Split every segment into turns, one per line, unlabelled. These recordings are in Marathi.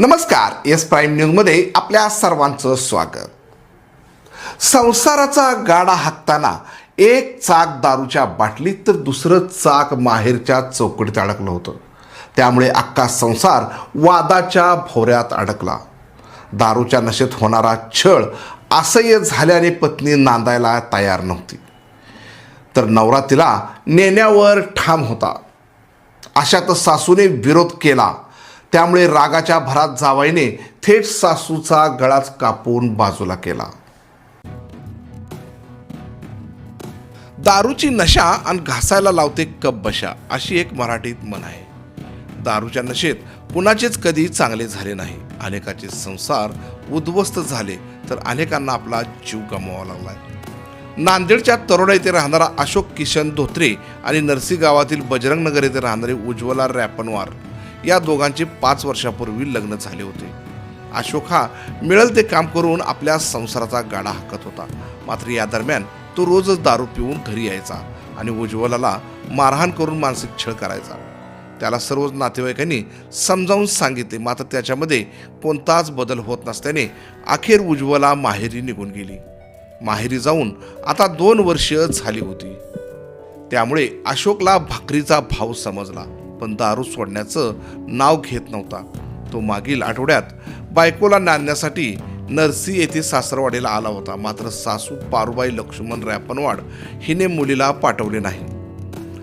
नमस्कार एस प्राईम न्यूजमध्ये आपल्या सर्वांचं स्वागत. संसाराचा गाडा हाकताना एक चाक दारूच्या बाटलीत तर दुसरं चाक माहेरच्या चौकटीत अडकलं होतं. त्यामुळे अख्खा संसार वादाच्या भोऱ्यात अडकला. दारूच्या नशेत होणारा छळ असह्य झाल्याने पत्नी नांदायला तयार नव्हती. तर नवरा तिला नेण्यावर ठाम होता. अशात सासूने विरोध केला. त्यामुळे रागाच्या भरात जावाईने थेट सासूचा गळाच कापून बाजूला केला. दारूची नशा आणि घासायला लावते कप बशा अशी एक मराठीत म्हण आहे. दारूच्या नशेत कुणाचेच कधी चांगले झाले नाही. अनेकाचे संसार उद्ध्वस्त झाले तर अनेकांना आपला जीव गमवावा लागला नांदेडच्या तरोडा येथे राहणारा अशोक किशन धोत्रे आणि नरसी गावातील बजरंग नगर येथे राहणारे उज्ज्वला रॅपनवार या दोघांचे पाच वर्षापूर्वी लग्न झाले होते. अशोक हा मिळेल ते काम करून आपल्या संसाराचा गाडा हाकत होता. मात्र या दरम्यान तो रोजच दारू पिऊन घरी यायचा आणि उज्ज्वलाला मारहाण करून मानसिक छळ करायचा. त्याला सर्व नातेवाईकांनी समजावून सांगितले मात्र त्याच्यामध्ये कोणताच बदल होत नसल्याने अखेर उज्ज्वला माहेरी निघून गेली. माहेरी जाऊन आता दोन वर्ष झाली होती. त्यामुळे अशोकला भाकरीचा भाव समजला. पण दारू सोडण्याचं नाव घेत नव्हता. तो मागील आठवड्यात बायकोला नांदण्यासाठी नरसी येथे सासरवाडीला आला होता. मात्र सासू पारुबाई लक्ष्मण रॅपनवाड हिने मुलीला पाठवले नाही.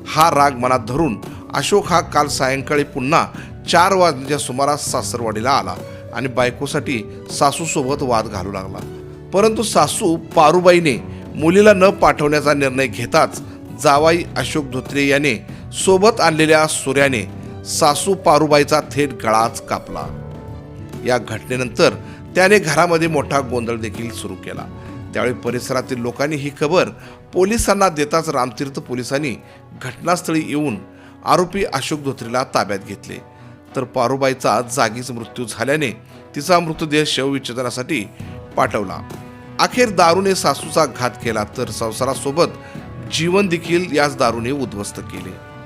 हा राग मनात धरून अशोक हा काल सायंकाळी पुन्हा चार वाजण्याच्या सुमारास सासरवाडीला आला आणि बायकोसाठी सासूसोबत वाद घालू लागला. परंतु सासू पारुबाईने मुलीला न पाठवण्याचा निर्णय घेताच जावाई अशोक धोत्रे याने सोबत आणलेल्या सूर्याने सासू पारुबाईचा थेट गळाच कापला. या घटनेनंतर त्याने घरामध्ये मोठा गोंधळ देखील सुरू केला. त्यावेळी परिसरातील लोकांनी ही खबर पोलिसांना देताच रामतीर्थ पोलिसांनी घटनास्थळी येऊन आरोपी अशोक धोत्रेला ताब्यात घेतले. तर पारुबाईचा जागीच मृत्यू झाल्याने तिचा मृतदेह शवविच्छेदनासाठी पाठवला. अखेर दारूने सासूचा घात केला तर संसारासोबत जीवन देखील याच दारूने उद्ध्वस्त केले.